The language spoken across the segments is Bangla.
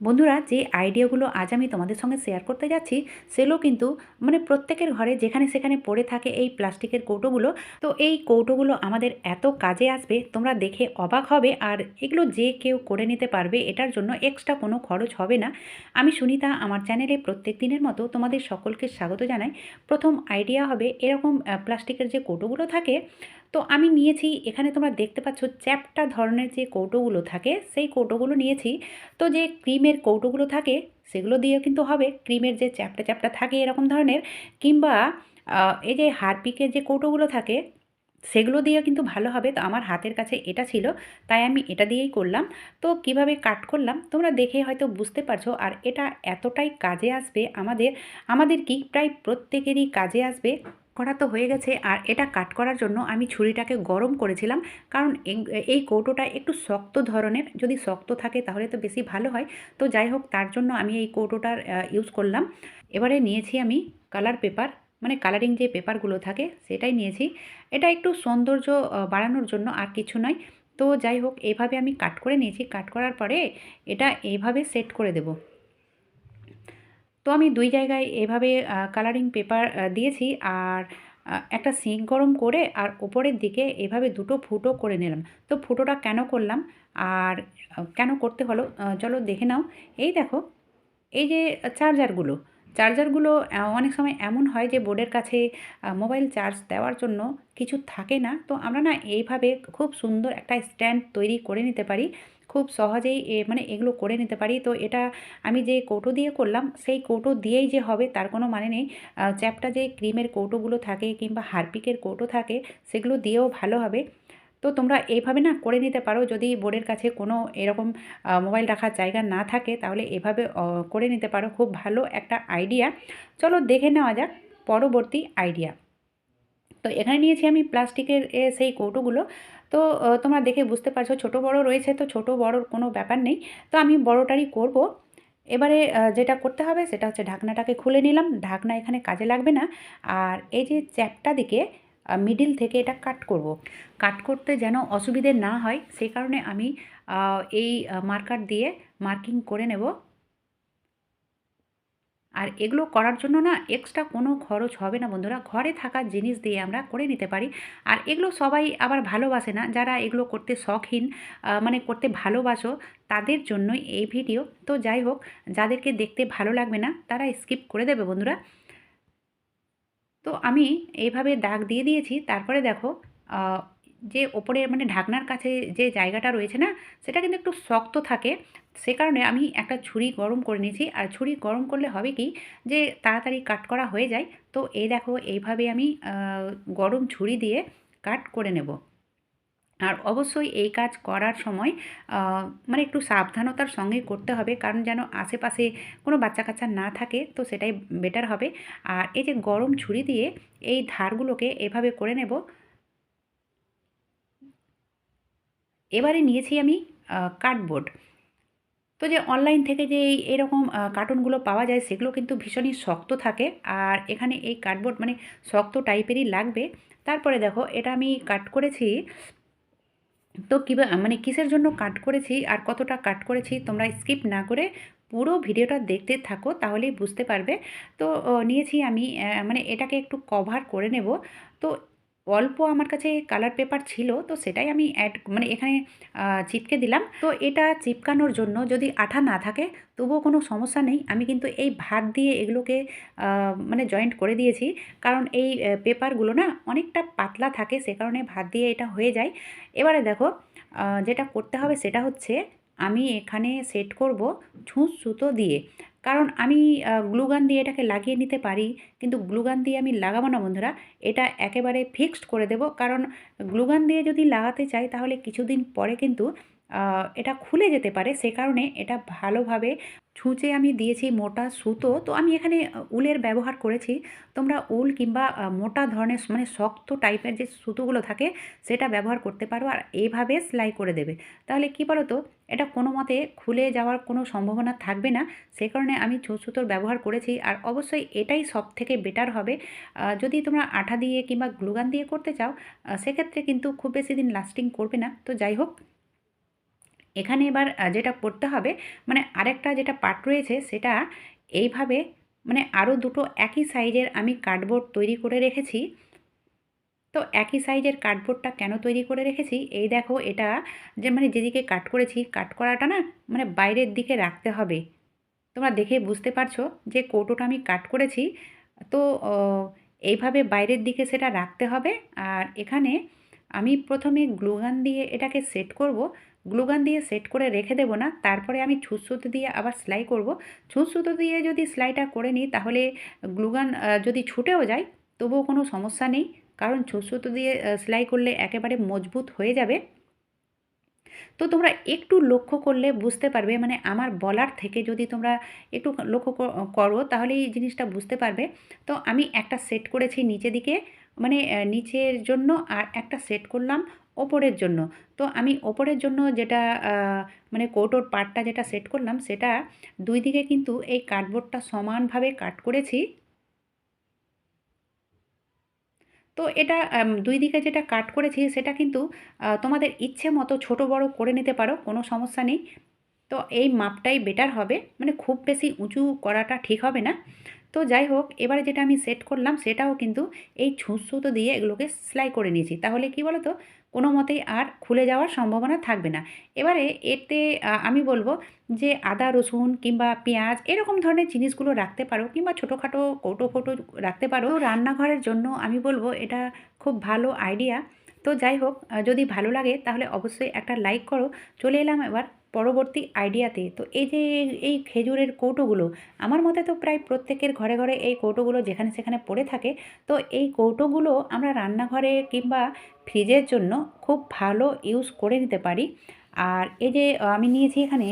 বন্ধুরা, যে আইডিয়াগুলো আজ আমি তোমাদের সঙ্গে শেয়ার করতে যাচ্ছি, সেগুলো কিন্তু মানে প্রত্যেকের ঘরে যেখানে সেখানে পড়ে থাকে এই প্লাস্টিকের কৌটোগুলো। তো এই কৌটোগুলো আমাদের এত কাজে আসবে, তোমরা দেখে অবাক হবে আর এগুলো যে কেউ করে নিতে পারবে, এটার জন্য এক্সট্রা কোনো খরচ হবে না। আমি সুনিতা, আমার চ্যানেলে প্রত্যেক দিনের মতো তোমাদের সকলকে স্বাগত জানাই। প্রথম আইডিয়া হবে এরকম প্লাস্টিকের যে কৌটোগুলো থাকে তো আমি নিয়েছি, এখানে তোমরা দেখতে পাচ্ছ চ্যাপটা ধরনের যে কৌটোগুলো থাকে, সেই কৌটোগুলো নিয়েছি। তো যে ক্রিমের কৌটোগুলো থাকে, সেগুলো দিয়েও কিন্তু হবে। ক্রিমের যে চ্যাপটা চ্যাপটা থাকে এরকম ধরনের, কিংবা এই যে হারপিকের যে কৌটোগুলো থাকে, সেগুলো দিয়েও কিন্তু ভালো হবে। তো আমার হাতের কাছে এটা ছিল, তাই আমি এটা দিয়েই করলাম। তো কীভাবে কাট করলাম, তোমরা দেখে হয়তো বুঝতে পারছ, আর এটা এতটাই কাজে আসবে আমাদের আমাদের কি? প্রায় প্রত্যেকেরই কাজে আসবে। করা তো হয়ে গেছে আর এটা কাট করার জন্য আমি ছুরিটাকে গরম করেছিলাম। কারণ এই- কৌটোটা একটু শক্ত ধরনের, যদি শক্ত থাকে তাহলে তো বেশি ভালো হয়। তো যাই হোক, তার জন্য আমি এই কৌটোটার ইউজ করলাম। এবারে নিয়েছি আমি কালার পেপার মানে কালারিং যে পেপারগুলো থাকে সেটাই নিয়েছি। এটা একটু সৌন্দর্য বাড়ানোর জন্য আর কিছু নয়। তো যাই হোক, এভাবে আমি কাট করে নিয়েছি। কাট করার পরে এটা এইভাবে সেট করে দেব। তো আমি দুই জায়গায় এভাবে কালারিং পেপার দিয়েছি আর একটা সিঙ্ক গরম করে আর ওপরের দিকে এভাবে দুটো ফুটো করে নিলাম। তো ফুটোটা কেন করলাম আর কেন করতে হলো চলো দেখে নাও। এই দেখো, এই যে চার্জারগুলো চার্জারগুলো অনেক সময় এমন হয় যে বোর্ডের কাছে মোবাইল চার্জ দেওয়ার জন্য কিছু থাকে না। তো আমরা না এইভাবে খুব সুন্দর একটা স্ট্যান্ড তৈরি করে নিতে পারি। খুব সহজেই এ মানে এগুলো করে নিতে পারি। তো এটা আমি যে কৌটো দিয়ে করলাম, সেই কৌটো দিয়েই যে হবে তার কোনো মানে নেই। চ্যাপটা যে ক্রিমের কৌটোগুলো থাকে কিংবা হারপিকের কৌটো থাকে, সেগুলো দিয়েও ভালো হবে। তো তোমরা এইভাবে না করে নিতে পারো। যদি বোর্ডের কাছে কোনো এরকম মোবাইল রাখার জায়গা না থাকে, তাহলে এভাবে করে নিতে পারো। খুব ভালো একটা আইডিয়া। চলো দেখে নেওয়া যাক পরবর্তী আইডিয়া। তো এখানে নিয়েছি আমি প্লাস্টিকের সেই কৌটোগুলো। তো তোমরা দেখে বুঝতে পারছ ছোট বড় রয়েছে তো ছোট বড়র কোনো ব্যাপার নেই। তো আমি বড়টারই করব। এবারে যেটা করতে হবে সেটা হচ্ছে ঢাকনাটাকে খুলে নিলাম। ঢাকনা এখানে কাজে লাগবে না। আর এই যে চ্যাপটা দিকে মিডিল থেকে এটা কাট করব। কাট করতে যেন অসুবিধে না হয়, সেই কারণে আমি এই মার্কার দিয়ে মার্কিং করে নেব। আর এগুলো করার জন্য না এক্সট্রা কোনো খরচ হবে না বন্ধুরা। ঘরে থাকা জিনিস দিয়ে আমরা করে নিতে পারি। আর এগুলো সবাই আবার ভালোবাসে না। যারা এগুলো করতে শখহীন মানে করতে ভালোবাসো, তাদের জন্যই এই ভিডিও। তো যাই হোক, যাদেরকে দেখতে ভালো লাগবে না, তারা স্কিপ করে দেবে বন্ধুরা। তো আমি এইভাবে দাগ দিয়ে দিয়েছি। তারপরে দেখো যে ওপরে মানে ঢাকনার কাছে যে জায়গাটা রয়েছে না, সেটা কিন্তু একটু শক্ত থাকে। সে কারণে আমি একটা ছুরি গরম করে নিয়েছি। আর ছুরি গরম করলে হবে কি যে তাড়াতাড়ি কাট করা হয়ে যায়। তো এই দেখো, এইভাবে আমি গরম ছুরি দিয়ে কাট করে নেব। আর অবশ্যই এই কাজ করার সময় মানে একটু সাবধানতার সঙ্গে করতে হবে। কারণ যেন আশেপাশে কোনো বাচ্চা কাচ্চা না থাকে, তো সেটাই বেটার হবে। আর এই যে গরম ছুরি দিয়ে এই ধারগুলোকে এভাবে করে নেব। এবারে নিয়েছি আমি কার্ডবোর্ড তো যে অনলাইন থেকে যে এই, এরকম কার্টুনগুলো পাওয়া যায়, সেগুলো কিন্তু ভীষণই শক্ত থাকে। আর এখানে এই কার্ডবোর্ড মানে শক্ত টাইপেরই লাগবে। তারপরে দেখো, এটা আমি কাট করেছি। তো কীভাবে মানে কিসের জন্য কাট করেছি আর কতটা কাট করেছি তোমরা স্কিপ না করে পুরো ভিডিওটা দেখতে থাকো, তাহলেই বুঝতে পারবে। তো নিয়েছি আমি মানে এটাকে একটু কভার করে নেব। তো অল্প আমার কাছে কালার পেপার ছিল, তো সেটাই আমি অ্যাড মানে এখানে চিপকে দিলাম। তো এটা চিপকানোর জন্য যদি আঠা না থাকে, তবুও কোনো সমস্যা নেই। আমি কিন্তু এই ভাত দিয়ে এগুলোকে মানে জয়েন্ট করে দিয়েছি। কারণ এই পেপারগুলো না অনেকটা পাতলা থাকে, সে কারণে ভাত দিয়ে এটা হয়ে যায়। এবারে দেখো যেটা করতে হবে সেটা হচ্ছে, আমি এখানে সেট করব ছুঁচ সুতো দিয়ে। কারণ আমি গ্লুগান দিয়ে এটাকে লাগিয়ে নিতে পারি, কিন্তু গ্লুগান দিয়ে আমি লাগাবো না বন্ধুরা, এটা একেবারে ফিক্সড করে দেব। কারণ গ্লুগান দিয়ে যদি লাগাতে চাই, তাহলে কিছুদিন পরে কিন্তু এটা খুলে যেতে পারে। সে কারণে এটা ভালোভাবে ছুঁচে আমি দিয়েছি মোটা সুতো। তো আমি এখানে উলের ব্যবহার করেছি। তোমরা উল কিংবা মোটা ধরনের মানে শক্ত টাইপের যে সুতোগুলো থাকে, সেটা ব্যবহার করতে পারো আর এইভাবে সেলাই করে দেবে। তাহলে কি বলো তো এটা কোনো মতে খুলে যাওয়ার কোনো সম্ভাবনা থাকবে না। সে কারণে আমি ছুঁচ সুতোর ব্যবহার করেছি। আর অবশ্যই এটাই সব থেকে বেটার হবে। যদি তোমরা আঠা দিয়ে কিংবা গ্লুগান দিয়ে করতে চাও সেক্ষেত্রে কিন্তু খুব বেশি দিন লাস্টিং করবে না। তো যাই হোক এখানে এবার যেটা করতে হবে মানে আরেকটা যেটা পার্ট রয়েছে সেটা এইভাবে মানে আরও দুটো একই সাইজের আমি কার্ডবোর্ড তৈরি করে রেখেছি। তো একই সাইজের কার্ডবোর্ডটা কেন তৈরি করে রেখেছি? এই দেখো, এটা যে মানে যেদিকে কাট করেছি কাট করাটা না মানে বাইরের দিকে রাখতে হবে। তোমরা দেখে বুঝতে পারছ যে, কৌটোটা আমি কাট করেছি। তো এইভাবে বাইরের দিকে সেটা রাখতে হবে। আর এখানে আমি প্রথমে গ্লুগান দিয়ে এটাকে সেট করব। গ্লুগান দিয়ে সেট করে রেখে দেবো না, তারপরে আমি ছুঁচ সুতো দিয়ে আবার সেলাই করব। ছুঁচ সুতো দিয়ে যদি সেলাইটা করে নিই, তাহলে গ্লুগান যদি ছুটেও যায়, তবুও কোনো সমস্যা নেই, কারণ ছুঁচ সুতো দিয়ে সেলাই করলে একেবারে মজবুত হয়ে যাবে। তো তোমরা একটু লক্ষ্য করলে বুঝতে পারবে মানে আমার বলার থেকে যদি তোমরা একটু লক্ষ্য করো তাহলে এই জিনিসটা বুঝতে পারবে। তো আমি একটা সেট করেছি নিচে দিকে মানে নিচের জন্য আর একটা সেট করলাম ওপরের জন্য। তো আমি ওপরের জন্য যেটা মানে কোটোর পার্টটা যেটা সেট করলাম, সেটা দুই দিকে কিন্তু এই কার্ডবোর্ডটা সমানভাবে কাট করেছি। তো এটা দুই দিকে যেটা কাট করেছি, সেটা কিন্তু তোমাদের ইচ্ছে মতো ছোট বড় করে নিতে পারো, কোনো সমস্যা নেই। তো এই মাপটাই বেটার হবে মানে খুব বেশি উঁচু করাটা ঠিক হবে না। তো যাই হোক, এবারে যেটা আমি সেট করলাম, সেটাও কিন্তু এই ছুঁচ সুতো দিয়ে এগুলোকে সেলাই করে নিয়েছি। তাহলে কি বলো তো কোনো মতেই আর খুলে যাওয়ার সম্ভাবনা থাকবে না। এবারে এতে আমি বলব যে আদা, রসুন কিংবা পেঁয়াজ এরকম ধরনের জিনিসগুলো রাখতে পারো কিংবা ছোটোখাটো কৌটো ফোটো রাখতে পারো। রান্নাঘরের জন্য আমি বলব এটা খুব ভালো আইডিয়া তো যাই হোক যদি ভালো লাগে তাহলে অবশ্যই একটা লাইক করো। চলে এলাম এবার পরবর্তী আইডিয়াতে। তো এই যে এই খেজুরের কৌটোগুলো, আমার মতে তো প্রায় প্রত্যেকের ঘরে ঘরে এই কৌটোগুলো যেখানে সেখানে পড়ে থাকে। তো এই কৌটোগুলো আমরা রান্নাঘরে কিংবা ফ্রিজের জন্য খুব ভালো ইউজ করে নিতে পারি। আর এই যে আমি নিয়েছি এখানে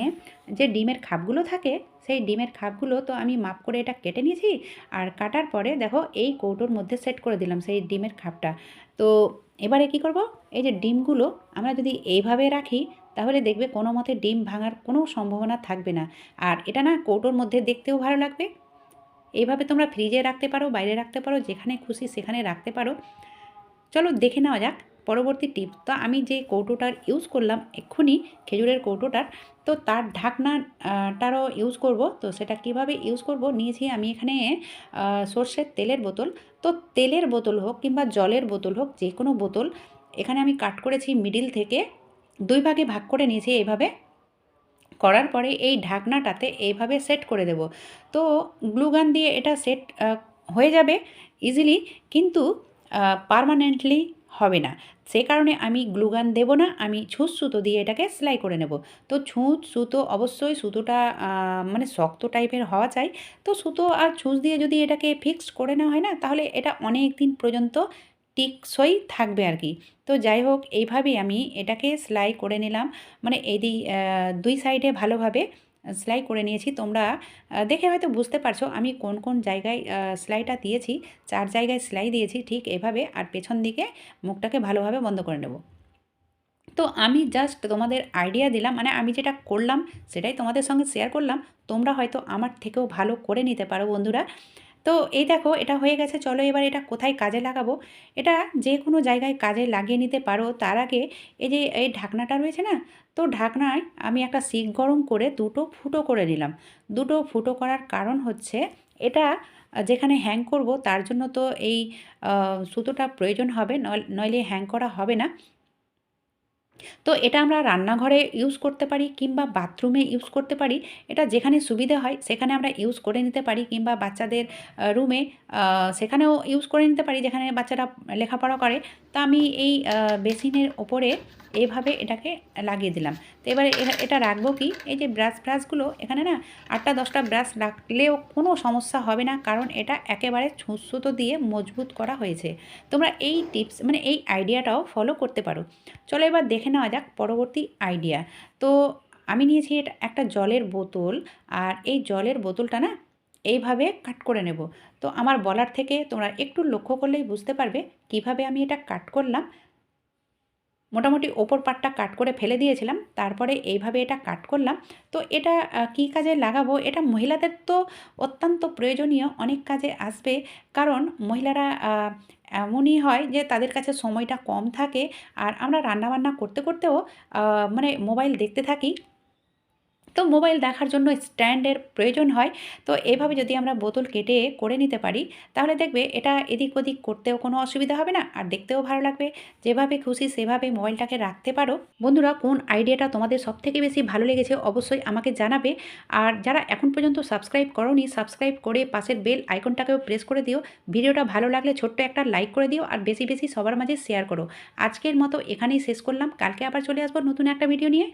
যে ডিমের খাপগুলো থাকে, সেই ডিমের খাপগুলো তো আমি মাপ করে এটা কেটে নিয়েছি আর কাটার পরে দেখো এই কৌটোর মধ্যে সেট করে দিলাম সেই ডিমের খাপটা। তো এবারে কি করব? এই যে ডিমগুলো আমরা যদি এইভাবে রাখি তাহলে দেখবে কোনো মতে ডিম ভাঙার কোনো সম্ভাবনা থাকবে না। আর এটা না কৌটোর মধ্যে দেখতেও ভালো লাগবে। এইভাবে তোমরা ফ্রিজে রাখতে পারো, বাইরে রাখতে পারো, যেখানে খুশি সেখানে রাখতে পারো। চলো দেখে নেওয়া যাক পরবর্তী টিপ তো আমি যে কৌটোটার ইউজ করলাম এক্ষুনি, খেজুরের কৌটোটার, তো তার ঢাকনাটারও ইউজ করব। তো সেটা কীভাবে ইউজ করব? নিয়েছি আমি এখানে সর্ষের তেলের বোতল। তো তেলের বোতল হোক কিংবা জলের বোতল হোক যে কোনো বোতল, এখানে আমি কাট করেছি মিডিল থেকে। দুই ভাগে ভাগ করে নিয়েছি এইভাবে। করার পরে এই ঢাকনাটাতে এইভাবে সেট করে দেব। তো গ্লুগান দিয়ে এটা সেট হয়ে যাবে ইজিলি কিন্তু পারমানেন্টলি হবে না। সে কারণে আমি গ্লুগান দেব না, আমি ছুঁচ সুতো দিয়ে এটাকে সেলাই করে নেব। তো ছুঁচ, সুতো অবশ্যই সুতোটা মানে শক্ত টাইপের হওয়া চাই। তো সুতো আর ছুঁচ দিয়ে যদি এটাকে ফিক্সড করে নেওয়া হয় না, তাহলে এটা অনেক দিন পর্যন্ত টিকসই থাকবে আর কি। তো যাই হোক, এইভাবেই আমি এটাকে সেলাই করে নিলাম। মানে এই দুই সাইডে ভালোভাবে সেলাই করে নিয়েছি। তোমরা দেখে হয়তো বুঝতে পারছ আমি কোন কোন জায়গায় সেলাইটা দিয়েছি। চার জায়গায় সেলাই দিয়েছি, ঠিক এভাবে। আর পেছন দিকে মুখটাকে ভালোভাবে বন্ধ করে নেব। তো আমি জাস্ট তোমাদের আইডিয়া দিলাম। মানে আমি যেটা করলাম, সেটাই তোমাদের সঙ্গে শেয়ার করলাম। তোমরা হয়তো আমার থেকেও ভালো করে নিতে পারো বন্ধুরা। তো এই দেখো, এটা হয়ে গেছে, চলো এবার এটা কোথায় কাজে লাগাবো? এটা যে কোনো জায়গায় কাজে লাগিয়ে নিতে পারো। তার আগে এই যে, এই ঢাকনাটা রয়েছে না, তো ঢাকনায় আমি একটা শিক গরম করে দুটো ফুটো করে নিলাম। দুটো ফুটো করার কারণ হচ্ছে, এটা যেখানে হ্যাং করব, তার জন্য তো এই সুতোটা প্রয়োজন হবে নইলে হ্যাং করা হবে না। তো এটা আমরা রান্নাঘরে ইউজ করতে পারি কিংবা বাথরুমে ইউজ করতে পারি। এটা যেখানে সুবিধা হয়, সেখানে আমরা ইউজ করে নিতে পারি কিংবা বাচ্চাদের রুমে সেখানেও ইউজ করে নিতে পারি যেখানে বাচ্চারা লেখাপড়া করে। তা আমি এই বেসিনের ওপরে এইভাবে এটাকে লাগিয়ে দিলাম। তো এবারে এটা রাখব কি? এই যে ব্রাশ ব্রাশগুলো এখানে না আটটা দশটা ব্রাশ রাখলেও কোনো সমস্যা হবে না, কারণ এটা একেবারে ছুঁচ সুতো দিয়ে মজবুত করা হয়েছে। তোমরা এই টিপস মানে এই আইডিয়াটাও ফলো করতে পারো। চলো এবার দেখে নেওয়া যাক পরবর্তী আইডিয়া তো আমি নিয়েছি এটা একটা জলের বোতল আর এই জলের বোতলটা না এইভাবে কাট করে নেব। তো আমার বলার থেকে তোমরা একটু লক্ষ্য করলেই বুঝতে পারবে কীভাবে আমি এটা কাট করলাম। মোটামুটি ওপর পাটটা কাট করে ফেলে দিয়েছিলাম, তারপরে এইভাবে এটা কাট করলাম। তো এটা কি কাজে লাগাবো? এটা মহিলাদের তো অত্যন্ত প্রয়োজনীয়, অনেক কাজে আসবে। কারণ মহিলারা এমনই হয় যে তাদের কাছে সময়টা কম থাকে। আর আমরা রান্নাবান্না করতে করতেও মানে মোবাইল দেখতে থাকি। তো মোবাইল দেখার জন্য স্ট্যান্ডের প্রয়োজন হয়। তো এভাবে যদি আমরা বোতল কেটে করে নিতে পারি, তাহলে দেখবে এটা এদিক ওদিক করতেও কোনো অসুবিধা হবে না, আর দেখতেও ভালো লাগবে। যেভাবে খুশি সেভাবে মোবাইলটাকে রাখতে পারো। বন্ধুরা, কোন আইডিয়াটা তোমাদের সব থেকে বেশি ভালো লেগেছে অবশ্যই আমাকে জানাবে। আর যারা এখন পর্যন্ত সাবস্ক্রাইব করোনি, সাবস্ক্রাইব করে পাশের বেল আইকনটাকেও প্রেস করে দিও। ভিডিওটা ভালো লাগলে ছোট্ট একটা লাইক করে দিও আর বেশি বেশি সবার মাঝে শেয়ার করো। আজকের মতো এখানেই শেষ করলাম। কালকে আবার চলে আসব নতুন একটা ভিডিও নিয়ে।